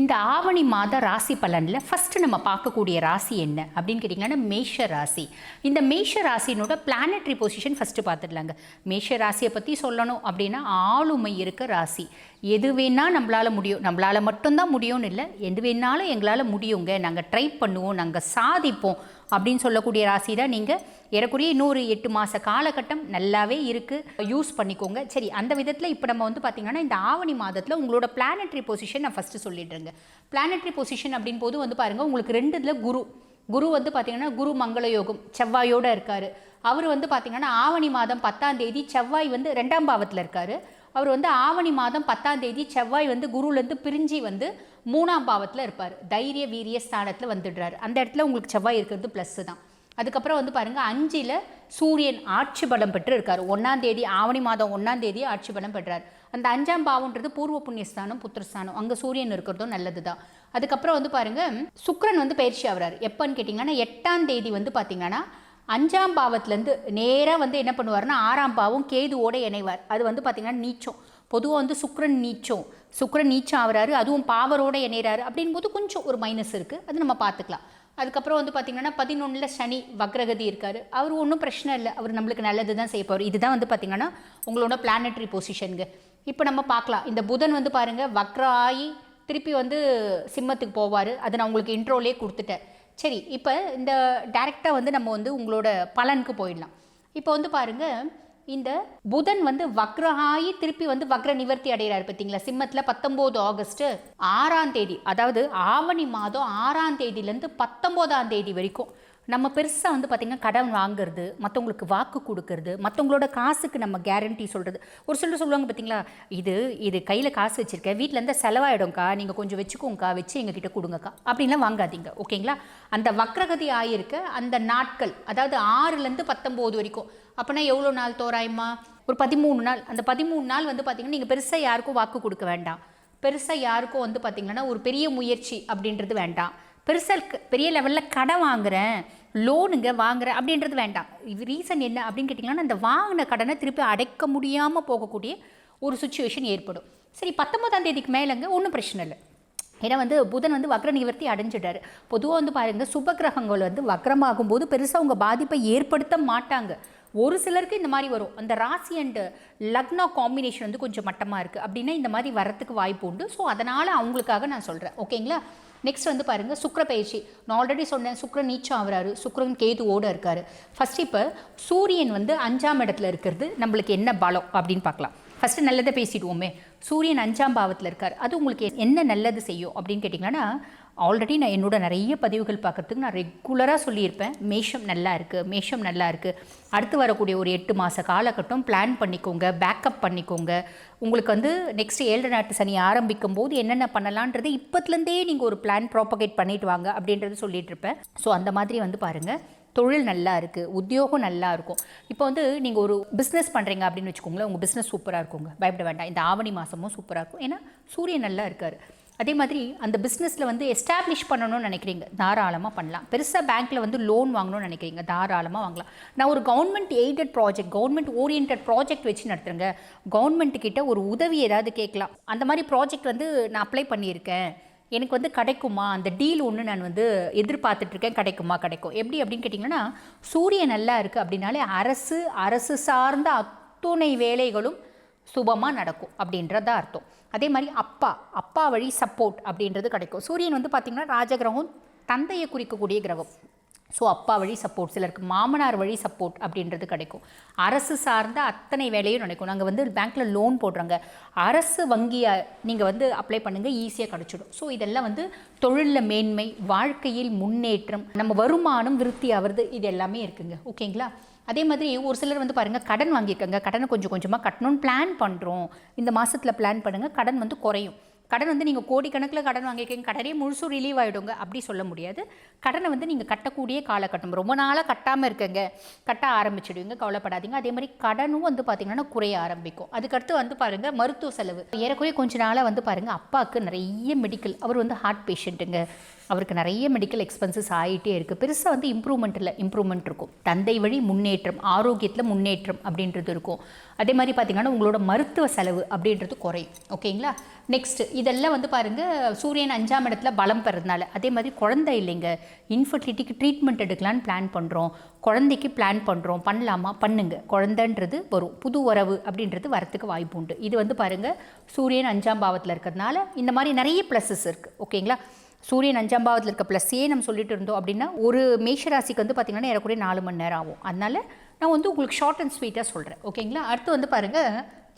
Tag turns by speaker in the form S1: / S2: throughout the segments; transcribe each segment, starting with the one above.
S1: இந்த ஆவணி மாத ராசி பலனில் ஃபஸ்ட்டு நம்ம பார்க்கக்கூடிய ராசி என்ன அப்படின்னு கேட்டிங்கன்னா மேஷ ராசி. இந்த மேஷ ராசினோட பிளானட்ரி பொசிஷன் ஃபஸ்ட்டு பார்த்துடலாங்க. மேஷ ராசியை பற்றி சொல்லணும் அப்படின்னா ஆளுமை இருக்க ராசி. எது வேணால் நம்மளால் முடியும் நம்மளால் மட்டும்தான் முடியும்னு இல்லை எது வேணாலும் எங்களால் முடியுங்க. நாங்கள் ட்ரை பண்ணுவோம் நாங்கள் சாதிப்போம். அப்படின்னு சொல்லக்கூடிய ராசி தான் நீங்கள் ஏறக்குறைய இன்னொரு எட்டு மாத காலகட்டம் நல்லாவே இருக்குது யூஸ் பண்ணிக்கோங்க. சரி அந்த விதத்தில் இப்போ நம்ம வந்து பார்த்திங்கன்னா இந்த ஆவணி மாதத்தில் உங்களோட பிளானட்ரி பொசிஷன் நான் ஃபஸ்ட்டு சொல்லிடுறேங்க. பிளானட்ரி பொசிஷன் அப்படின் போது வந்து பாருங்கள் உங்களுக்கு ரெண்டுல குரு. குரு வந்து பார்த்திங்கன்னா குரு மங்கள யோகம் செவ்வாயோடு இருக்கார். அவர் வந்து பார்த்திங்கன்னா ஆவணி மாதம் பத்தாம் தேதி செவ்வாய் வந்து ரெண்டாம் பாவத்தில் இருக்கார். அவர் வந்து ஆவணி மாதம் பத்தாம் தேதி செவ்வாய் வந்து குருலேருந்து பிரிஞ்சு வந்து மூணாம் பாவத்தில் இருப்பார். தைரிய வீரிய ஸ்தானத்தில் வந்துடுறாரு. அந்த இடத்துல உங்களுக்கு செவ்வாய் இருக்கிறது ப்ளஸ்ஸு தான். அதுக்கப்புறம் வந்து பாருங்கள் அஞ்சில் சூரியன் ஆட்சி பலம் பெற்று இருக்கார் ஒன்றாம் தேதி ஆவணி மாதம் ஒன்றாம் தேதி ஆட்சி பலம் பெற்றார். அந்த அஞ்சாம் பாவம்ன்றது பூர்வ புண்ணியஸ்தானம் புத்திரஸ்தானம் அங்கே சூரியன் இருக்கிறதும் நல்லது தான். அதுக்கப்புறம் வந்து பாருங்கள் சுக்ரன் வந்து பயிற்சி ஆகிறார். எப்போன்னு கேட்டிங்கன்னா எட்டாம் தேதி வந்து பார்த்திங்கன்னா அஞ்சாம் பாவத்துலேருந்து நேராக வந்து என்ன பண்ணுவார்னா ஆறாம் பாவம் கேதுவோடு இணைவார். அது வந்து பார்த்திங்கன்னா நீச்சம். பொதுவாக வந்து சுக்ரன் நீச்சம். சுக்ரன் நீச்சம் ஆகிறாரு அதுவும் பாவரோட இணைகிறாரு அப்படின்போது கொஞ்சம் ஒரு மைனஸ் இருக்குது அது நம்ம பார்த்துக்கலாம் அதுக்கப்புறம் வந்து பார்த்திங்கன்னா பதினொன்றில் சனி வக்ரகதி இருக்கார். அவர் ஒன்றும் பிரச்சனை இல்லை. அவர் நம்மளுக்கு நல்லது தான் செய்ய போகிறார் இதுதான் வந்து பார்த்திங்கன்னா உங்களோட பிளானட்ரி பொசிஷனுங்க இப்போ நம்ம பார்க்கலாம் இந்த புதன் வந்து பாருங்கள் வக்ர ஆகி திருப்பி வந்து சிம்மத்துக்கு போவார். அதை நான் உங்களுக்கு இன்ட்ரோலே கொடுத்துட்டேன். சரி இப்போ இந்த டைரெக்டாக வந்து நம்ம வந்து உங்களோட பலனுக்கு போயிடலாம். இப்போ வந்து பாருங்கள் இந்த புதன் வந்து வக்ரஹாயி திருப்பி வந்து வக்ர நிவர்த்தி அடைகிறார் பார்த்தீங்களா? சிம்மத்தில் பத்தொம்போது ஆகஸ்ட்டு ஆறாம் தேதி அதாவது ஆவணி மாதம் ஆறாம் தேதியிலேருந்து பத்தொம்போதாம் தேதி வரைக்கும். நம்ம பெருசாக வந்து பார்த்திங்கன்னா கடன் வாங்குறது மற்றவங்களுக்கு வாக்கு கொடுக்கறது மற்றவங்களோட காசுக்கு நம்ம கேரண்டி சொல்கிறது ஒரு சிலர் சொல்லுவாங்க பார்த்தீங்களா இது இது கையில் காசு வச்சுருக்கேன். வீட்டிலேருந்து செலவாயிடும்க்கா. நீங்கள் கொஞ்சம் வச்சுக்கோங்கக்கா. வச்சு எங்ககிட்ட கொடுங்கக்கா. அப்படின்லாம் வாங்காதீங்க ஓகேங்களா? அந்த வக்ரகதி ஆகியிருக்க அந்த நாட்கள் அதாவது ஆறுலேருந்து பத்தொம்போது வரைக்கும். அப்போனா எவ்வளோ நாள் தோராயமா? ஒரு பதிமூணு நாள். அந்த பதிமூணு நாள் வந்து பார்த்திங்கன்னா நீங்கள் பெருசாக யாருக்கும் வாக்கு கொடுக்க வேண்டாம். பெருசாக யாருக்கும் வந்து பார்த்திங்கன்னா ஒரு பெரிய முயற்சி அப்படின்றது வேண்டாம். பெருசாக பெரிய லெவலில் கடன் வாங்குகிறேன் லோனுங்க வாங்குறேன் அப்படின்றது வேண்டாம். இது ரீசன் என்ன அப்படின்னு கேட்டிங்கன்னா அந்த வாங்கின கடனை திருப்பி அடைக்க முடியாமல் போகக்கூடிய ஒரு சுச்சுவேஷன் ஏற்படும். சரி பத்தொன்பதாம் தேதிக்கு மேலேங்க ஒன்றும் பிரச்சனை இல்லை. ஏன்னா வந்து புதன் வந்து வக்ர நிவர்த்தி அடைஞ்சிட்டார். பொதுவாக வந்து பாருங்கள் சுப கிரகங்கள் வந்து வக்ரமாகும் போது பெருசாக உங்கள் பாதிப்பை ஏற்படுத்த மாட்டாங்க. ஒரு சிலருக்கு இந்த மாதிரி வரும். அந்த ராசி அண்டு லக்னா காம்பினேஷன் வந்து கொஞ்சம் மட்டமாக இருக்குது அப்படின்னா இந்த மாதிரி வரத்துக்கு வாய்ப்பு உண்டு. ஸோ அதனால் அவங்களுக்காக நான் சொல்கிறேன் ஓகேங்களா நெக்ஸ்ட் வந்து பாருங்கள் சுக்கர பயிற்சி. நான் ஆல்ரெடி சொன்னேன் சுக்கரன் நீச்சம் ஆகிறாரு சுக்கரன் கேதுவோடு இருக்கார். ஃபஸ்ட் இப்போ சூரியன் வந்து அஞ்சாம் இடத்துல இருக்கிறது நம்மளுக்கு என்ன பலம் அப்படின்னு பார்க்கலாம். ஃபஸ்ட்டு நல்லதை பேசிடுவோமே. சூரியன் அஞ்சாம் பாவத்தில் இருக்கார். அது உங்களுக்கு என்ன நல்லது செய்யும் அப்படின்னு கேட்டிங்கன்னா ஆல்ரெடி நான் என்னோட நிறைய பதிவுகள் பார்க்குறதுக்கு நான் ரெகுலராக சொல்லியிருப்பேன். மேஷம் நல்லா இருக்குது மேஷம் நல்லா இருக்குது அடுத்து வரக்கூடிய ஒரு எட்டு மாத காலகட்டம் பிளான் பண்ணிக்கோங்க பேக்கப் பண்ணிக்கோங்க. உங்களுக்கு வந்து நெக்ஸ்ட் ஏழு நாட்டு சனி ஆரம்பிக்கும் போது என்னென்ன பண்ணலான்றது இப்போத்துலேருந்தே நீங்கள் ஒரு பிளான் ப்ராப்பகேட் பண்ணிட்டு வாங்க அப்படின்றது சொல்லிட்டு இருப்பேன். ஸோ அந்த மாதிரி வந்து பாருங்கள் தொழில் நல்லா இருக்குது உத்தியோகம் நல்லா இருக்கும். இப்போ வந்து நீங்கள் ஒரு பிஸ்னஸ் பண்ணுறீங்க அப்படின்னு வச்சுக்கோங்களேன் உங்கள் பிஸ்னஸ் சூப்பராக இருக்குங்க. பயப்பட வேண்டாம். இந்த ஆவணி மாதமும் சூப்பராக இருக்கும். ஏன்னா சூரியன் நல்லா இருக்கார். அதே மாதிரி அந்த பிஸ்னஸில் வந்து எஸ்டாப்ளிஷ் பண்ணணும்னு நினைக்கிறீங்க. தாராளமாக பண்ணலாம். பெருசாக பேங்க்கில் வந்து லோன் வாங்கணும்னு நினைக்கிறீங்க. தாராளமாக வாங்கலாம். நான் ஒரு government aided project government oriented project வச்சு நடத்துகிறேங்க கவர்மெண்ட் கிட்ட ஒரு உதவி ஏதாவது கேட்கலாம். அந்த மாதிரி ப்ராஜெக்ட் வந்து நான் அப்ளை பண்ணியிருக்கேன். எனக்கு வந்து கிடைக்குமா? அந்த டீல் ஒன்று நான் வந்து எதிர்பார்த்துட்ருக்கேன் கிடைக்குமா? கிடைக்கும். எப்படி அப்படின்னு கேட்டிங்கன்னா சூரியன் நல்லா இருக்குது அப்படின்னாலே அரசு அரசு சார்ந்த அத்துணை வேலைகளும் சுபமாக நடக்கும் அப்படின்றதா அர்த்தம். அதே மாதிரி அப்பா அப்பா வழி சப்போர்ட் அப்படின்றது கிடைக்கும். சூரியன் வந்து பார்த்திங்கன்னா ராஜகிரகம் தந்தையை குறிக்கக்கூடிய கிரகம். ஸோ அப்பா வழி சப்போர்ட் சிலருக்கு மாமனார் வழி சப்போர்ட் அப்படின்றது கிடைக்கும். அரசு சார்ந்த அத்தனை வேலையும் நடக்கும். நாங்கள் வந்து பேங்க்கில் லோன் போடுறாங்க. அரசு வங்கியை நீங்கள் வந்து அப்ளை பண்ணுங்கள் ஈஸியாக கிடச்சிடும். ஸோ இதெல்லாம் வந்து தொழிலில் மேன்மை வாழ்க்கையில் முன்னேற்றம் நம்ம வருமானம் விருத்தி ஆகிறது இது எல்லாமே இருக்குங்க. ஓகேங்களா அதே மாதிரி ஒரு சிலர் வந்து பாருங்கள் கடன் வாங்கியிருக்காங்க. கடனை கொஞ்சம் கொஞ்சமாக கட்டணும்னு பிளான் பண்ணுறோம் இந்த மாதத்தில் பிளான் பண்ணுங்கள் கடன் வந்து குறையும். கடன் வந்து நீங்கள் கோடிக்கணக்கில் கடன் வாங்கியிருக்கீங்க. கடனே முழுசும் ரிலீவ் ஆகிடுங்க அப்படி சொல்ல முடியாது. கடனை வந்து நீங்கள் கட்டக்கூடிய காலகட்டம். ரொம்ப நாளாக கட்டாமல் இருக்கங்க. கட்ட ஆரம்பிச்சிடுவீங்க. கவலைப்படாதீங்க. அதே மாதிரி கடனும் வந்து பார்த்திங்கன்னா குறைய ஆரம்பிக்கும். அதுக்கடுத்து வந்து பாருங்கள் மருத்துவ செலவு. ஏறக்குறைய கொஞ்ச நாளாக வந்து பாருங்கள் அப்பாவுக்கு நிறைய மெடிக்கல் அவர் வந்து ஹார்ட் பேஷண்ட்டுங்க அவருக்கு நிறைய மெடிக்கல் எக்ஸ்பென்சஸ் ஆகிட்டே இருக்குது பெருசாக வந்து இம்ப்ரூவ்மெண்ட் இல்லை இம்ப்ரூவ்மெண்ட் இருக்கும். தந்தை வழி முன்னேற்றம் ஆரோக்கியத்தில் முன்னேற்றம் அப்படின்றது இருக்கும். அதே மாதிரி பார்த்தீங்கன்னா உங்களோட மருத்துவ செலவு அப்படின்றது குறையும். ஓகேங்களா? நெக்ஸ்ட் இதெல்லாம் வந்து பாருங்கள் சூரியன் அஞ்சாம் இடத்துல பலம் பெறதுனால. அதே மாதிரி குழந்தை இல்லைங்க. இன்ஃபர்டிலிட்டிக்கு ட்ரீட்மெண்ட் எடுக்கலான்னு பிளான் பண்ணுறோம் குழந்தைக்கு பிளான் பண்ணுறோம் பண்ணலாமா? பண்ணுங்க. குழந்தைன்றது வரும். புது உறவு அப்படின்றது வரத்துக்கு வாய்ப்பு உண்டு. இது வந்து பாருங்கள் சூரியன் அஞ்சாம் பாவத்தில் இருக்கிறதுனால இந்த மாதிரி நிறைய ப்ளஸஸ் இருக்குது ஓகேங்களா? சூரியன் அஞ்சாம் பாவத்தில் இருக்க ப்ளஸ்ஸே நம்ம சொல்லிட்டு இருந்தோம் அப்படின்னா ஒரு மேஷராசிக்கு வந்து பார்த்திங்கன்னா ஏறக்குறைய நாலு மணி நேரம் ஆகும். அதனால நான் வந்து உங்களுக்கு ஷார்ட் அண்ட் ஸ்வீட்டாக சொல்கிறேன் ஓகேங்களா அடுத்து வந்து பாருங்கள்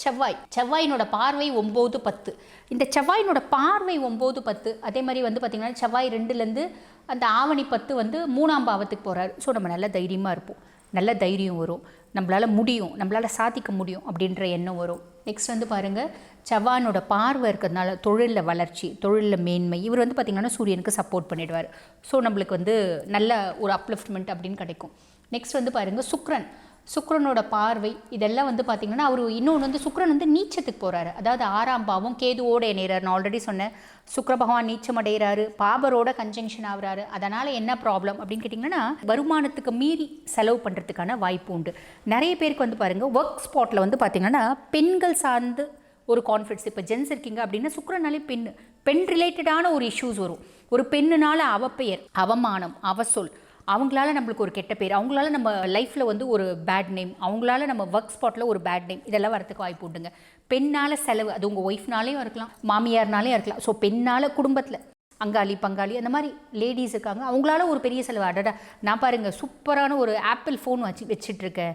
S1: செவ்வாய். செவ்வாயினோட பார்வை ஒம்பது பத்து. இந்த செவ்வாயினோட பார்வை ஒம்பது பத்து அதே மாதிரி வந்து பார்த்திங்கன்னா செவ்வாய் ரெண்டுலேருந்து அந்த ஆவணி பத்து வந்து மூணாம் பாவத்துக்கு போகிறாரு ஸோ நம்ம நல்ல தைரியமாக இருப்போம். நல்ல தைரியம் வரும். நம்மளால் முடியும். நம்மளால் சாதிக்க முடியும் அப்படின்ற எண்ணம் வரும். நெக்ஸ்ட் வந்து பாருங்கள் செவ்வானோட பார்வை இருக்கிறதுனால தொழிலில் வளர்ச்சி தொழிலில் மேன்மை இவர் வந்து பார்த்திங்கன்னா சூரியனுக்கு சப்போர்ட் பண்ணிடுவார். ஸோ நம்மளுக்கு வந்து நல்ல ஒரு அப்லிஃப்ட்மெண்ட் அப்படின்னு கிடைக்கும். நெக்ஸ்ட் வந்து பாருங்கள் சுக்ரன் சுக்ரனோட பார்வை இதெல்லாம் வந்து பார்த்திங்கன்னா அவர் இன்னொன்று வந்து சுக்ரன் வந்து நீச்சத்துக்கு போகிறாரு அதாவது ஆறாம் பாவம் கேதுவோட இணைகிறார் நான் ஆல்ரெடி சொன்னேன். சுக்ர பகவான் நீச்சம் அடைகிறாரு பாபரோட கன்ஜங்ஷன் ஆகுறாரு. அதனால் என்ன ப்ராப்ளம் அப்படின்னு கேட்டிங்கன்னா வருமானத்துக்கு மீறி செலவு பண்ணுறதுக்கான வாய்ப்பு உண்டு. நிறைய பேருக்கு வந்து பாருங்கள் ஒர்க் ஸ்பாட்டில் வந்து பார்த்திங்கன்னா பெண்கள் சார்ந்து ஒரு கான்ஃபிடன்ஸ் இப்போ ஜென்ஸ் இருக்கீங்க அப்படின்னா சுக்ரனாலே பெண் பெண் ரிலேட்டடான ஒரு இஷ்யூஸ் வரும். ஒரு பெண்ணுனால அவப்பெயர் அவமானம் அவசொல் அவங்களால நம்மளுக்கு ஒரு கெட்ட பேர் அவங்களால நம்ம லைஃப்பில் வந்து ஒரு பேட் நேம் அவங்களால நம்ம ஒர்க் ஸ்பாட்டில் ஒரு பேட் நேம் இதெல்லாம் வரத்துக்கு வாய்ப்பு உண்டுங்க. பெண்ணால் செலவு அது உங்கள் ஒய்ஃப்னாலேயும் இருக்கலாம் மாமியார்னாலேயும் இருக்கலாம். ஸோ பெண்ணால் குடும்பத்தில் அங்காளி பங்காளி அந்த மாதிரி லேடிஸ் இருக்காங்க அவங்களால ஒரு பெரிய செலவு. அடடா நான் பாருங்கள் சூப்பரான ஒரு ஆப்பிள் ஃபோன் வச்சு வச்சுட்ருக்கேன்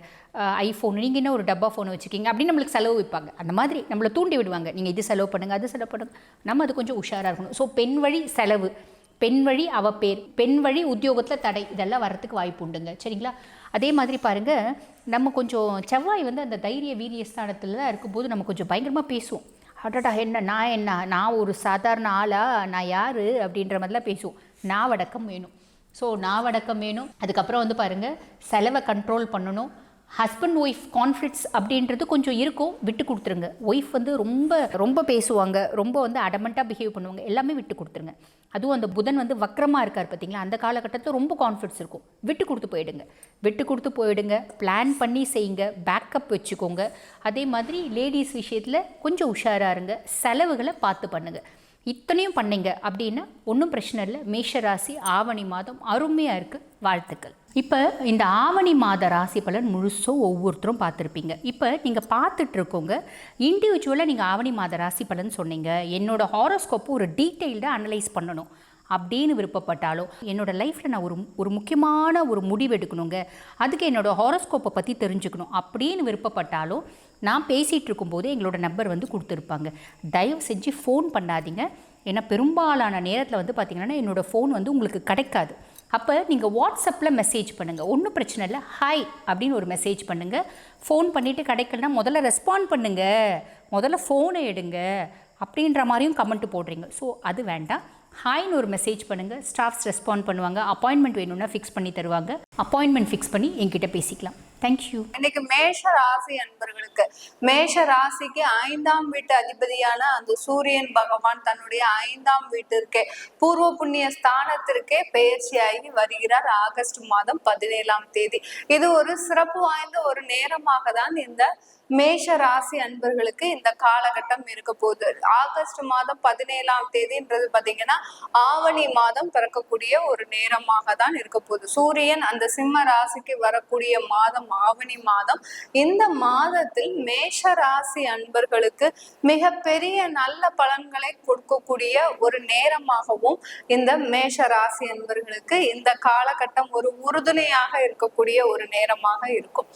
S1: ஐஃபோன் நீங்கள் என்ன ஒரு டப்பா ஃபோன் வச்சுருக்கீங்க அப்படின்னு நம்மளுக்கு செலவு வைப்பாங்க. அந்த மாதிரி நம்மளை தூண்டி விடுவாங்க. நீங்கள் இது செலவு பண்ணுங்கள் அது செலவு பண்ணுங்க. நம்ம அது கொஞ்சம் உஷாராக இருக்கணும். ஸோ பெண் வழி செலவு. பெண் வழி அவ பேர் பெண் வழி உத்தியோகத்தில் தடை. இதெல்லாம் வரத்துக்கு வாய்ப்பு உண்டுங்க. சரிங்களா? அதே மாதிரி பாருங்கள் நம்ம கொஞ்சம் செவ்வாய் வந்து அந்த தைரிய வீரிய ஸ்தானத்தில் தான் இருக்கும்போது நம்ம கொஞ்சம் பயங்கரமாக பேசுவோம். அடடா என்ன நான் என்ன? நான் ஒரு சாதாரண ஆளா? நான் யார்? அப்படின்ற மாதிரிலாம் பேசுவோம். நாவடக்கம் வேணும். ஸோ நாவடக்கம் வேணும். அதுக்கப்புறம் வந்து பாருங்கள் செலவை கண்ட்ரோல் பண்ணணும். ஹஸ்பண்ட் ஒய்ஃப் கான்ஃப்ளிக்ஸ் அப்படின்றது கொஞ்சம் இருக்கும். விட்டு கொடுத்துருங்க. ஒய்ஃப் வந்து ரொம்ப ரொம்ப பேசுவாங்க. ரொம்ப வந்து அடமெண்ட்டாக பிஹேவ் பண்ணுவாங்க. எல்லாமே விட்டு கொடுத்துருங்க. அதுவும் அந்த புதன் வந்து வக்கரமாக இருக்கார் பார்த்தீங்களா அந்த காலகட்டத்தில் ரொம்ப கான்ஃபிடன்ஸ் இருக்கும். விட்டு கொடுத்து போயிடுங்க. விட்டு கொடுத்து போயிடுங்க. பிளான் பண்ணி செய்யுங்க. பேக்கப் வச்சுக்கோங்க. அதே மாதிரி லேடிஸ் விஷயத்தில் கொஞ்சம் உஷாராக இருங்க. செலவுகளை பார்த்து பண்ணுங்கள் இத்தனையும் பண்ணீங்க அப்படின்னா ஒன்றும் பிரச்சனை இல்லை. மேஷராசி ஆவணி மாதம் அருமையாக இருக்குது வாழ்த்துக்கள். இப்போ இந்த ஆவணி மாத ராசி பலன் முழுசும் ஒவ்வொருத்தரும் பார்த்துருப்பீங்க. இப்போ நீங்கள் பார்த்துட்டு இருக்கோங்க இண்டிவிஜுவலாக நீங்கள் ஆவணி மாத ராசி பலன் சொன்னீங்க. என்னோடய ஹாரோஸ்கோப்பை ஒரு டீட்டெயில்டாக அனலைஸ் பண்ணணும் அப்படின்னு விருப்பப்பட்டாலும் என்னோட லைஃப்பில் நான் ஒரு ஒரு முக்கியமான ஒரு முடிவு எடுக்கணுங்க. அதுக்கு என்னோட ஹாரோஸ்கோப்பை பற்றி தெரிஞ்சுக்கணும் அப்படின்னு விருப்பப்பட்டாலும் நான் பேசிகிட்டு இருக்கும்போது எங்களோட நம்பர் வந்து கொடுத்துருப்பாங்க. தயவு செஞ்சு ஃபோன் பண்ணாதீங்க. ஏன்னா பெரும்பாலான நேரத்தில் வந்து பார்த்திங்கன்னா என்னோடய ஃபோன் வந்து உங்களுக்கு கிடைக்காது. அப்போ நீங்கள் வாட்ஸ்அப்பில் மெசேஜ் பண்ணுங்கள் ஒன்றும் பிரச்சனை இல்லை. ஹாய் அப்படின்னு ஒரு மெசேஜ் பண்ணுங்கள் ஃபோன் பண்ணிவிட்டு கிடைக்கலனா முதல்ல ரெஸ்பாண்ட் பண்ணுங்கள் முதல்ல ஃபோனை எடுங்க. அப்படின்ற மாதிரியும் கமெண்ட் போடுறீங்க. ஸோ அது வேண்டாம். ஹாய்னு ஒரு மெசேஜ் பண்ணுங்கள் ஸ்டாஃப்ஸ் ரெஸ்பாண்ட் பண்ணுவாங்க. அப்பாயின்மெண்ட் வேணும்னா ஃபிக்ஸ் பண்ணி தருவாங்க. அப்பாயின்மெண்ட் ஃபிக்ஸ் பண்ணி என்கிட்ட பேசிக்கலாம். தேங்க்யூ
S2: இன்னைக்கு மேஷ ராசி அன்பர்களுக்கு மேஷ ராசிக்கு ஐந்தாம் வீட்டு அதிபதியான அந்த சூரியன் பகவான் தன்னுடைய ஐந்தாம் வீட்டிற்கே பூர்வ புண்ணிய ஸ்தானத்திற்கே பயிற்சியாகி வருகிறார். ஆகஸ்ட் மாதம் பதினேழாம் தேதி. இது ஒரு சிறப்பு வாய்ந்த ஒரு நேரமாக தான் இந்த மேஷ ராசி அன்பர்களுக்கு இந்த காலகட்டம் இருக்க போகுது. ஆகஸ்ட் மாதம் பதினேழாம் தேதின்றது பாத்தீங்கன்னா ஆவணி மாதம் பிறக்கக்கூடிய ஒரு நேரமாக தான் இருக்க போகுது. சூரியன் அந்த சிம்ம ராசிக்கு வரக்கூடிய மாதம் ஆவணி மாதம். இந்த மாதத்தில் மேஷ ராசி அன்பர்களுக்கு மிக பெரிய நல்ல பலன்களை கொடுக்கக்கூடிய ஒரு நேரமாகவும் இந்த மேஷ ராசி அன்பர்களுக்கு இந்த காலகட்டம் ஒரு உறுதுணையாக இருக்கக்கூடிய ஒரு நேரமாக இருக்கும்.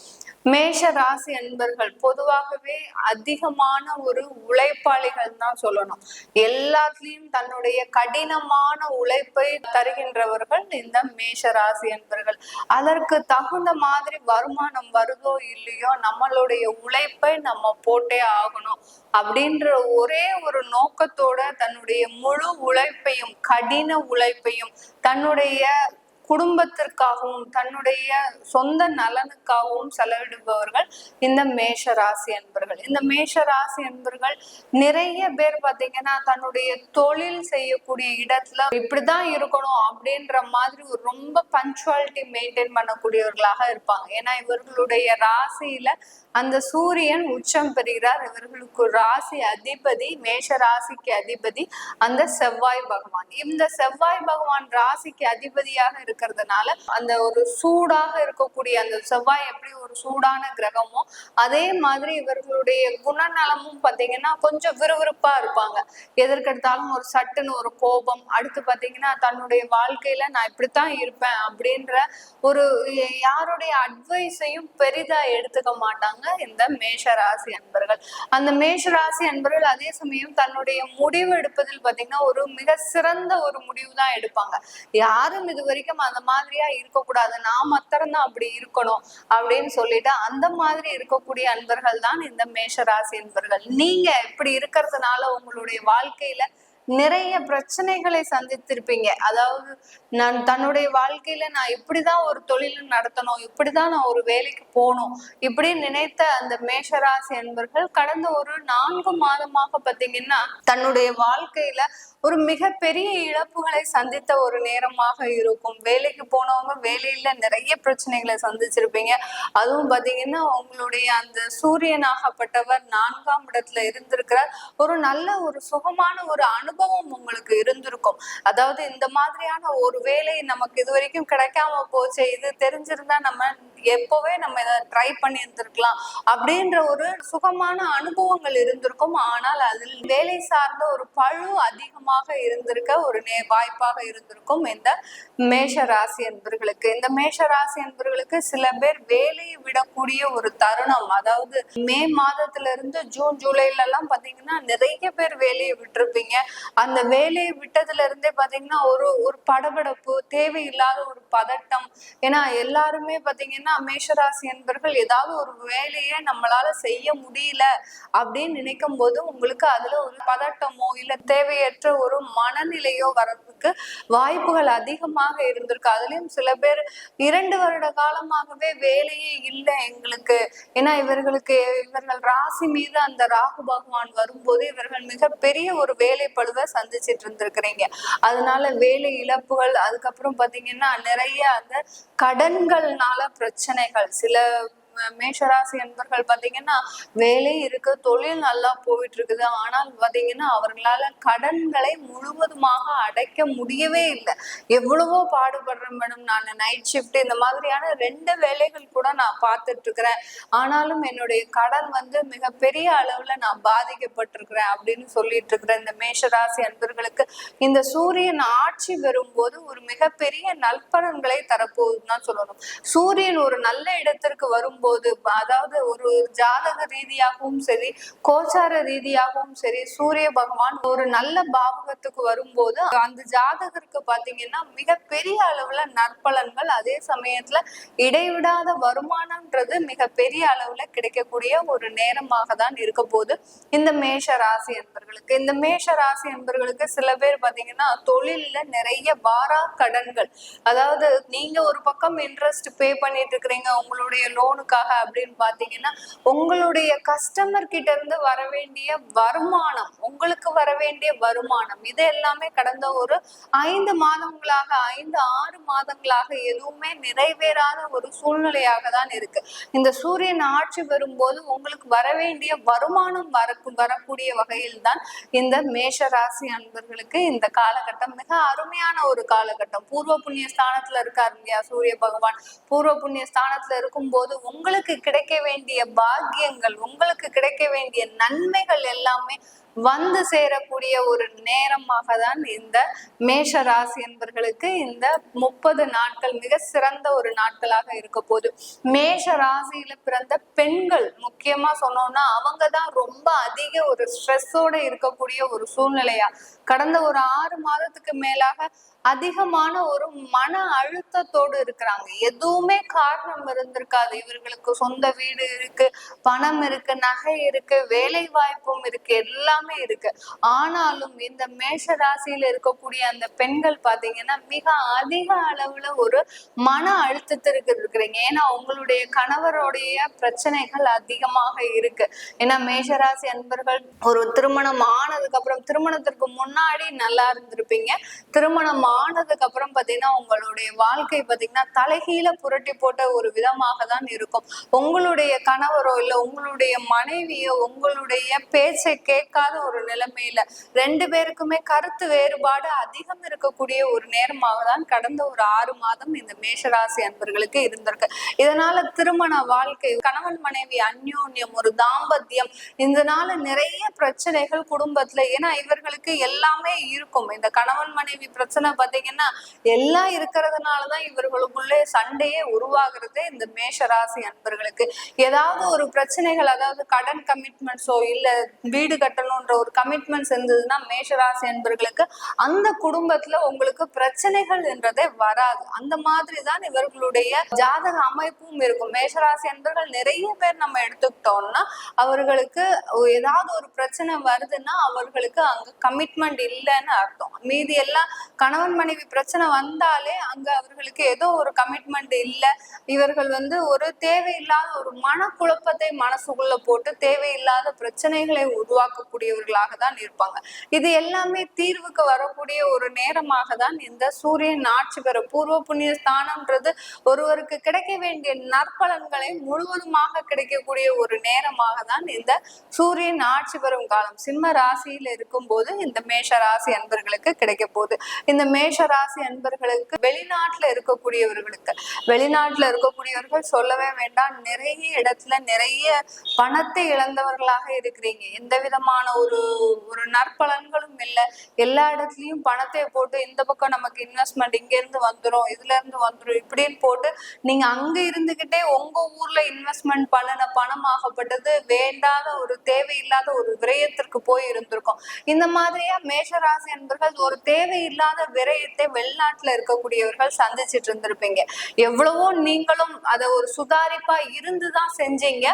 S2: மேஷ ராசி அன்பர்கள் பொதுவாகவே அதிகமான ஒரு உழைப்பாளிகள் தான் சொல்லணும். எல்லாத்துலயும் தன்னுடைய கடினமான உழைப்பை தருகின்றவர்கள் இந்த மேஷ ராசி அன்பர்கள். அதற்கு தகுந்த மாதிரி வருமானம் வருதோ இல்லையோ நம்மளுடைய உழைப்பை நம்ம போட்டே ஆகணும். அப்படின்ற ஒரே ஒரு நோக்கத்தோட தன்னுடைய முழு உழைப்பையும் கடின உழைப்பையும் தன்னுடைய குடும்பத்திற்காகவும் தன்னுடைய சொந்த நலனுக்காகவும் செலவிடுபவர்கள் இந்த மேஷ ராசி என்பர்கள் இந்த மேஷ ராசி என்பர்கள் நிறைய பேர் பாத்தீங்கன்னா தன்னுடைய தொழில் செய்யக்கூடிய இடத்துல இப்படிதான் இருக்கணும் அப்படின்ற மாதிரி ஒரு ரொம்ப பஞ்சுவாலிட்டி மெயின்டைன் பண்ணக்கூடியவர்களாக இருப்பாங்க. ஏன்னா இவர்களுடைய ராசியில அந்த சூரியன் உச்சம் பெறுகிறார். இவர்களுக்கு ராசி அதிபதி மேஷ ராசிக்கு அதிபதி அந்த செவ்வாய் பகவான். இந்த செவ்வாய் பகவான் ராசிக்கு அதிபதியாக இருக்கிறதுனால அந்த ஒரு சூடாக இருக்கக்கூடிய அந்த செவ்வாய் எப்படி ஒரு சூடான கிரகமோ அதே மாதிரி இவர்களுடைய குணநலமும் பாத்தீங்கன்னா கொஞ்சம் விறுவிறுப்பா இருப்பாங்க. எதற்கெடுத்தாலும் ஒரு சட்டுன்னு ஒரு கோபம் அடுத்து பாத்தீங்கன்னா தன்னுடைய வாழ்க்கையில நான் இப்படித்தான் இருப்பேன் அப்படின்ற ஒரு யாருடைய அட்வைஸையும் பெரிதா எடுத்துக்க மாட்டாங்க இந்த மேஷ ராசி அன்பர்கள். அந்த மேஷ ராசி அன்பர்கள் அதே சமயம் தன்னுடைய முடிவு எடுப்பதில் பாத்தீங்கன்னா ஒரு மிக சிறந்த ஒரு முடிவு தான் எடுப்பாங்க. யாரும் இது வரைக்கும் அந்த மாதிரியா இருக்கக்கூடாது. நான் மாத்திரம் தான் அப்படி இருக்கணும் அப்படின்னு சொல்லிட்டு அந்த மாதிரி இருக்கக்கூடிய அன்பர்கள் தான் இந்த மேஷராசி அன்பர்கள். நீங்க இப்படி இருக்கிறதுனால உங்களுடைய வாழ்க்கையில நிறைய பிரச்சனைகளை சந்தித்திருப்பீங்க. அதாவது நான் தன்னுடைய வாழ்க்கையில நான் இப்படிதான் ஒரு தொழில் நடத்தணும் இப்படிதான் நான் ஒரு வேலைக்கு போகணும் இப்படி நினைத்த அந்த மேஷராசி என்பர்கள் கடந்த ஒரு நான்கு மாதமாக பாத்தீங்கன்னா தன்னுடைய வாழ்க்கையில ஒரு மிகப்பெரிய இழப்புகளை சந்தித்த ஒரு நேரமாக இருக்கும். வேலைக்கு போனவங்க வேலையில நிறைய பிரச்சனைகளை சந்திச்சிருப்பீங்க. அதுவும் பாத்தீங்கன்னா உங்களுடைய அந்த சூரியனாகப்பட்டவர் நான்காம் இடத்துல இருந்திருக்கிறார். ஒரு நல்ல ஒரு சுகமான ஒரு அனுபவம் உங்களுக்கு இருந்திருக்கும். அதாவது இந்த மாதிரியான ஒரு வேலை நமக்கு இது வரைக்கும் கிடைக்காம போச்சு இது தெரிஞ்சிருந்தா நம்ம எப்பவே நம்ம இதை ட்ரை பண்ணி இருந்திருக்கலாம் அப்படின்ற ஒரு சுகமான அனுபவங்கள் இருந்திருக்கும். ஆனால் அதில் வேலை சார்ந்த ஒரு பழு அதிகமாக இருந்திருக்க ஒரு நே வாய்ப்பாக இருந்திருக்கும் இந்த மேஷ ராசி என்பர்களுக்கு. இந்த மேஷ ராசி என்பர்களுக்கு சில பேர் வேலையை விடக்கூடிய ஒரு தருணம். அதாவது மே மாதத்துல இருந்து ஜூன் ஜூலைல எல்லாம் பாத்தீங்கன்னா நிறைய பேர் வேலையை விட்டுருப்பீங்க. அந்த வேலையை விட்டதுல இருந்தே பாத்தீங்கன்னா ஒரு ஒரு படபடப்பு தேவையில்லாத ஒரு பதட்டம். ஏன்னா எல்லாருமே பாத்தீங்கன்னா மேஷராசி என்பர்கள் ஏதாவது ஒரு வேலையை நம்மளால செய்ய முடியல அப்படின்னு நினைக்கும் போது உங்களுக்கு அதுல ஒரு பதட்டமோ இல்ல தேவையற்ற ஒரு மனநிலையோ வர்றதுக்கு வாய்ப்புகள் அதிகமாக இருந்திருக்கு. அதுலயும் சில பேர் இரண்டு வருட காலமாகவே வேலையே இல்லை எங்களுக்கு. ஏன்னா இவர்களுக்கு இவர்கள் ராசி மீது அந்த ராகு பகவான் வரும்போது இவர்கள் மிகப்பெரிய ஒரு வேலை பழுவை சந்திச்சிட்டு இருந்திருக்கிறீங்க. அதனால வேலை இழப்புகள் அதுக்கப்புறம் பாத்தீங்கன்னா நிறைய அந்த கடன்கள்னால பிரச்சனைகள் சில மேஷராசி என்பர்கள் பாத்தீங்கன்னா வேலை இருக்கு தொழில் நல்லா போயிட்டு இருக்குது ஆனால் பாத்தீங்கன்னா அவர்களால கடன்களை முழுவதுமாக அடைக்க முடியவே இல்லை. எவ்வளவோ பாடுபடுறேன் மேடம். நான் நைட் ஷிஃப்ட் இந்த மாதிரியான ரெண்டு வேலைகள் கூட நான் பார்த்துட்டு இருக்கிறேன் ஆனாலும் என்னுடைய கடன் வந்து மிகப்பெரிய அளவுல நான் பாதிக்கப்பட்டிருக்கிறேன் அப்படின்னு சொல்லிட்டு இருக்கிறேன் இந்த மேஷராசி அன்பர்களுக்கு இந்த சூரியன் ஆட்சி வரும்போது ஒரு மிகப்பெரிய நற்பலன்களை தரப்போகுதுன்னு தான் சொல்லணும். சூரியன் ஒரு நல்ல இடத்திற்கு வரும்போது அதாவது ஒரு ஜாதக ரீதியாகவும் சரி கோச்சார ரீதியாகவும் சரி சூரிய பகவான் ஒரு நல்ல பாவகத்துக்கு வரும்போது அந்த ஜாதகருக்கு பாத்தீங்கன்னா மிகப்பெரிய அளவுல நற்பலன்கள் அதே சமயத்துல இடைவிடாத வருமானம்ன்றது மிகப்பெரிய அளவுல கிடைக்கக்கூடிய ஒரு நேரமாக தான் இருக்க போகுது. இந்த மேஷ ராசி என்பர்களுக்கு இந்த மேஷ ராசி என்பர்களுக்கு சில பேர் பாத்தீங்கன்னா தொழில்ல நிறைய வாரா கடன்கள். அதாவது நீங்க ஒரு பக்கம் இன்ட்ரெஸ்ட் பே பண்ணிட்டு இருக்கிறீங்க உங்களுடைய லோனுக்கு எதுக்காக அப்படின்னு பாத்தீங்கன்னா உங்களுடைய கஸ்டமர் கிட்ட இருந்து வர வேண்டிய வருமானம் உங்களுக்கு வர வேண்டிய வருமானம் இது எல்லாமே கடந்த ஒரு ஐந்து மாதங்களாக ஐந்து ஆறு மாதங்களாக எதுவுமே நிறைவேறாத ஒரு சூழ்நிலையாக தான் இருக்கு. இந்த சூரியன் ஆட்சி வரும்போது உங்களுக்கு வர வேண்டிய வருமானம் வர வரக்கூடிய வகையில் தான் இந்த மேஷ ராசி அன்பர்களுக்கு இந்த காலகட்டம். மிக அருமையான ஒரு காலகட்டம். பூர்வ புண்ணிய ஸ்தானத்துல இருக்காரு இல்லையா சூரிய பகவான்? பூர்வ புண்ணிய ஸ்தானத்துல இருக்கும் போது உங்க உங்களுக்கு கிடைக்க வேண்டிய பாக்கியங்கள் உங்களுக்கு கிடைக்க வேண்டிய நன்மைகள் எல்லாமே வந்து சேரக்கூடிய ஒரு நேரமாக தான் இந்த மேஷ ராசி என்பர்களுக்கு இந்த முப்பது நாட்கள் மிக சிறந்த ஒரு நாட்களாக இருக்க போது மேஷ ராசியில பிறந்த பெண்கள் முக்கியமா சொன்னோம்னா அவங்க தான் ரொம்ப அதிக ஒரு ஸ்ட்ரெஸ்ஸோட இருக்கக்கூடிய ஒரு சூழ்நிலையா. கடந்த ஒரு ஆறு மாதத்துக்கு மேலாக அதிகமான ஒரு மன அழுத்தத்தோடு இருக்கிறாங்க. எதுவுமே காரணம் இருந்திருக்காது. இவர்களுக்கு சொந்த வீடு இருக்கு பணம் இருக்கு நகை இருக்கு வேலை வாய்ப்பும் இருக்கு. எல்லா எல்லாமே இருக்கு. ஆனாலும் இந்த மேஷ ராசியில இருக்கக்கூடிய அந்த பெண்கள் பாத்தீங்கன்னா மிக அதிக அளவுல ஒரு மன அழுத்தத்திற்கு இருக்கிறீங்க. ஏன்னா உங்களுடைய கணவருடைய பிரச்சனைகள் அதிகமாக இருக்கு. ஏன்னா மேஷராசி அன்பர்கள் ஒரு திருமணம் ஆனதுக்கு அப்புறம் திருமணத்திற்கு முன்னாடி நல்லா இருந்திருப்பீங்க. திருமணம் ஆனதுக்கு அப்புறம் பாத்தீங்கன்னா உங்களுடைய வாழ்க்கை பாத்தீங்கன்னா தலைகீழ புரட்டி போட்ட ஒரு விதமாக தான் இருக்கும். உங்களுடைய கணவரோ இல்ல உங்களுடைய மனைவியோ உங்களுடைய பேச்சை கேட்காத ஒரு நிலைமையில ரெண்டு பேருக்குமே கருத்து வேறுபாடு அதிகம் இருக்கக்கூடிய ஒரு நேரமாக தான் கடந்த ஒரு ஆறு மாதம் இந்த மேஷராசி அன்பர்களுக்கு இருந்திருக்கு. இதனால திருமண வாழ்க்கை கணவன் மனைவி அந்யோன்யம் ஒரு தாம்பத்தியம் இதனால நிறைய பிரச்சனைகள் குடும்பத்துல. ஏன்னா இவர்களுக்கு எல்லாமே இருக்கும். இந்த கணவன் மனைவி பிரச்சனை பாத்தீங்கன்னா எல்லாம் இருக்கிறதுனாலதான் இவர்களுக்குள்ளே சண்டையே உருவாகிறது இந்த மேஷராசி அன்பர்களுக்கு. ஏதாவது ஒரு பிரச்சனைகள் அதாவது கடன் கமிட்மெண்ட்ஸோ இல்ல வீடு கட்டணும்ன்ற ஒரு கமிட்மெண்ட்ஸ் இருந்ததுன்னா மேஷராசி என்பர்களுக்கு அந்த குடும்பத்துல உங்களுக்கு பிரச்சனைகள் என்றதே வராது. அந்த மாதிரி தான் இவர்களுடைய ஜாதக அமைப்பும் இருக்கும். மேஷராசி என்பர்கள் நிறைய பேர் நம்ம எடுத்துக்கிட்டோம்னா அவர்களுக்கு ஏதாவது ஒரு பிரச்சனை வருதுன்னா அவர்களுக்கு அங்க கமிட்மெண்ட் இல்லைன்னு அர்த்தம். மீதி எல்லாம் கணவன் மனைவி பிரச்சனை வந்தாலே அங்க அவர்களுக்கு ஏதோ ஒரு கமிட்மெண்ட் இல்லை. இவர்கள் வந்து ஒரு தேவையில்லாத ஒரு மனக்குழப்பத்தை மனசுக்குள்ள போட்டு தேவையில்லாத பிரச்சனைகளை உருவாக்கக்கூடிய கூடியவர்களாக தான் இருப்பாங்க. இது எல்லாமே தீர்வுக்கு வரக்கூடிய ஒரு நேரமாக தான் இந்த சூரியன் ஆட்சி பெற பூர்வ புண்ணிய ஸ்தானம்ன்றது ஒருவருக்கு கிடைக்க வேண்டிய நற்பலன்களை முழுவதுமாக கிடைக்கக்கூடிய ஒரு நேரமாக தான் இந்த சூரியன் ஆட்சி பெறும் காலம். சிம்ம ராசியில இருக்கும்போது இந்த மேஷ ராசி அன்பர்களுக்கு கிடைக்க போகுது. இந்த மேஷ ராசி அன்பர்களுக்கு வெளிநாட்டுல இருக்கக்கூடியவர்களுக்கு வெளிநாட்டுல இருக்கக்கூடியவர்கள் சொல்லவே வேண்டாம். நிறைய இடத்துல நிறைய பணத்தை இழந்தவர்களாக இருக்கிறீங்க. எந்த விதமான ஒரு ஒரு நற்பலன்களும் இல்லை. எல்லா இடத்துலயும் பணத்தை போட்டு இந்த பக்கம் நமக்கு இன்வெஸ்ட்மெண்ட் இங்க இருந்து வந்துரும் இதுல இருந்து வந்துரும் இப்படின்னு போட்டு நீங்க அங்க இருந்துகிட்டே உங்க ஊர்ல இன்வெஸ்ட்மெண்ட் பண்ணின பணம் ஆகப்பட்டது வேண்டாத ஒரு தேவையில்லாத ஒரு விரயத்திற்கு போய் இருந்திருக்கும். இந்த மாதிரியா மேஷராசி என்பர்கள் ஒரு தேவையில்லாத விரயத்தை வெளிநாட்டுல இருக்கக்கூடியவர்கள் சந்திச்சிட்டு இருந்திருப்பீங்க. எவ்வளவோ நீங்களும் அதை ஒரு சுதாரிப்பா இருந்துதான் செஞ்சீங்க.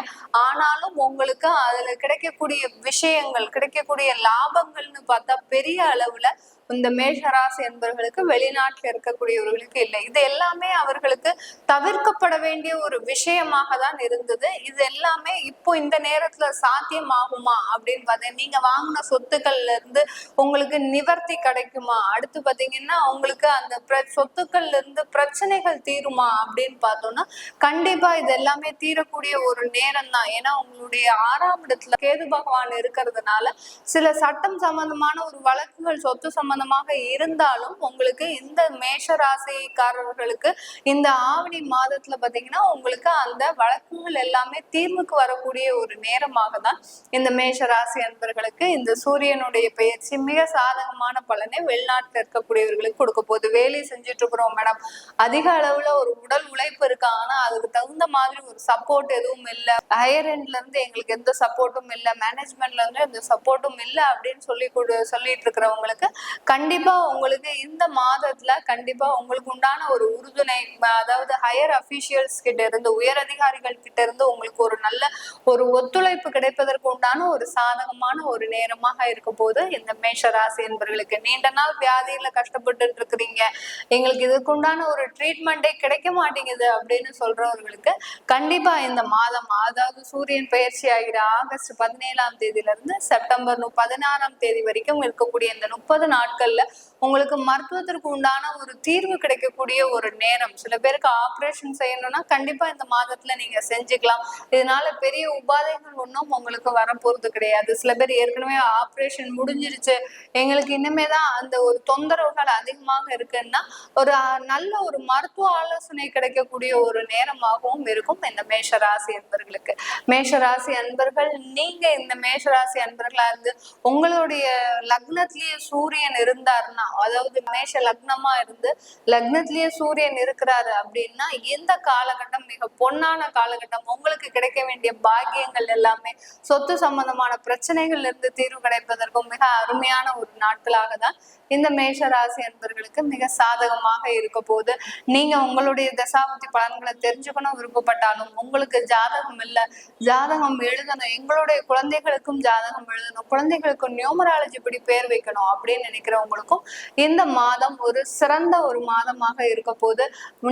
S2: ஆனாலும் உங்களுக்கு அதுல கிடைக்கக்கூடிய விஷயங்கள் கிடைக்கக்கூடிய லாபங்கள்னு பார்த்தா பெரிய அளவுல இந்த மேஷராசி என்பவர்களுக்கு வெளிநாட்டில் இருக்கக்கூடியவர்களுக்கு இல்லை. இது எல்லாமே அவர்களுக்கு தவிர்க்கப்பட வேண்டிய ஒரு விஷயமாக தான் இருந்தது. இது எல்லாமே இப்போ இந்த நேரத்துல சாத்தியமாகுமா அப்படின்னு பார்த்தா நீங்க வாங்கின சொத்துக்கள்ல இருந்து உங்களுக்கு நிவர்த்தி கிடைக்குமா? அடுத்து பாத்தீங்கன்னா உங்களுக்கு அந்த சொத்துக்கள்ல இருந்து பிரச்சனைகள் தீருமா அப்படின்னு பார்த்தோம்னா கண்டிப்பா இது எல்லாமே தீரக்கூடிய ஒரு நேரம் தான். ஏன்னா உங்களுடைய ஆறாம் இடத்துல கேது பகவான் இருக்கிறதுனால சில சட்டம் சம்பந்தமான ஒரு வழக்குகள் சொத்து சம்பந்தமாக இருந்தாலும் உங்களுக்கு இந்த மேஷ ராசிக்காரர்களுக்கு இந்த ஆவணி மாதத்துல பாத்தீங்கன்னா உங்களுக்கு அந்த வழக்குகள் எல்லாமே தீர்வுக்கு வரக்கூடிய ஒரு நேரமாக தான் இந்த மேஷ ராசி அன்பர்களுக்கு இந்த சூரியனுடைய பயிற்சி மிக சாதகமான பலனை வெளிநாட்டுல இருக்கக்கூடியவர்களுக்கு கொடுக்க போகுது. வேலை செஞ்சுட்டு இருக்கிறோம் மேடம் அதிக அளவுல ஒரு உடல் உழைப்பு இருக்கு. ஆனா அதுக்கு தகுந்த மாதிரி ஒரு சப்போர்ட் எதுவும் இல்லை. ஹையர் எண்ட்ல இருந்து எங்களுக்கு எந்த சப்போர்ட்டும் இல்லை. மேனேஜ்மெண்ட்ல இருந்து எந்த சப்போர்ட்டும் இல்லை அப்படின்னு சொல்லி கொடு சொல்லிட்டு இருக்கிறவங்களுக்கு கண்டிப்பா உங்களுக்கு இந்த மாதத்துல கண்டிப்பா உங்களுக்கு உண்டான ஒரு உறுதுணை அதாவது ஹையர் அபிஷியல்ஸ் கிட்ட இருந்து உயர் அதிகாரிகள் கிட்ட இருந்து உங்களுக்கு ஒரு நல்ல ஒரு ஒத்துழைப்பு கிடைப்பதற்கு உண்டான ஒரு சாதகமான ஒரு நேரமாக இருக்க போது இந்த மேஷ ராசி என்பவர்களுக்கு நீண்ட நாள் வியாதியில கஷ்டப்பட்டு இருக்கிறீங்க. எங்களுக்கு இதுக்கு உண்டான ஒரு ட்ரீட்மெண்டே கிடைக்க மாட்டேங்குது அப்படின்னு சொல்றவர்களுக்கு கண்டிப்பா இந்த மாதம் அதாவது சூரியன் பயிற்சி ஆகிற ஆகஸ்ட் பதினேழாம் தேதியில இருந்து செப்டம்பர் பதினாறாம் தேதி வரைக்கும் இருக்கக்கூடிய இந்த முப்பது நாட்கள்ல உங்களுக்கு மருத்துவத்திற்கு உண்டான ஒரு தீர்வு கிடைக்கக்கூடிய ஒரு நேரம். சில பேருக்கு ஆப்ரேஷன் செய்யணும்னா கண்டிப்பா இந்த மாதத்துல நீங்க செஞ்சுக்கலாம். இதனால பெரிய உபாதைகள் ஒன்றும் உங்களுக்கு வரப்போறது கிடையாது. சில பேர் ஏற்கனவே ஆப்ரேஷன் முடிஞ்சிருச்சு. எங்களுக்கு இனிமேதான் அந்த ஒரு தொந்தரவுகள் அதிகமாக இருக்குன்னா ஒரு நல்ல ஒரு மருத்துவ ஆலோசனை கிடைக்கக்கூடிய ஒரு நேரமாகவும் இருக்கும் இந்த மேஷராசி அன்பர்களுக்கு. மேஷ ராசி அன்பர்கள் நீங்க இந்த மேஷராசி அன்பர்களா இருந்து உங்களுடைய லக்னத்திலேயே சூரியன் இருந்தாருன்னா அதாவது மேஷ லக்னமா இருந்து லக்னத்திலேயே சூரியன் இருக்கிறாரு அப்படின்னா எந்த காலகட்டம் மிக பொன்னான காலகட்டம். உங்களுக்கு கிடைக்க வேண்டிய பாக்கியங்கள் எல்லாமே சொத்து சம்பந்தமான பிரச்சனைகள் இருந்து தீர்வு கிடைப்பதற்கும் மிக அருமையான ஒரு நாட்களாக தான் இந்த மேஷ ராசி அன்பர்களுக்கு மிக சாதகமாக இருக்க போது நீங்க உங்களுடைய தசாபதி பலன்களை தெரிஞ்சுக்கணும் விருப்பப்பட்டாலும் உங்களுக்கு ஜாதகம் இல்ல ஜாதகம் எழுதணும் எங்களுடைய குழந்தைகளுக்கும் ஜாதகம் எழுதணும் குழந்தைகளுக்கு நியூமராலஜி படி பேர் வைக்கணும் அப்படின்னு நினைக்கிறவங்களுக்கும் இந்த மாதம் ஒரு சிறந்த ஒரு மாதமாக இருக்க போது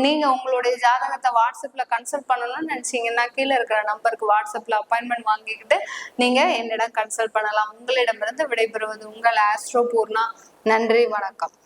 S2: நீங்க உங்களுடைய ஜாதகத்தை வாட்ஸ்அப்ல கன்சல்ட் பண்ணணும்னு நினைச்சீங்கன்னா கீழே இருக்கிற நம்பருக்கு வாட்ஸ்அப்ல அப்பாயின்மெண்ட் வாங்கிக்கிட்டு நீங்க என்னிடம் கன்சல்ட் பண்ணலாம். உங்களிடமிருந்து விடைபெறுவது உங்கள் ஆஸ்ட்ரோ பூர்ணா நன்றி வணக்கம்.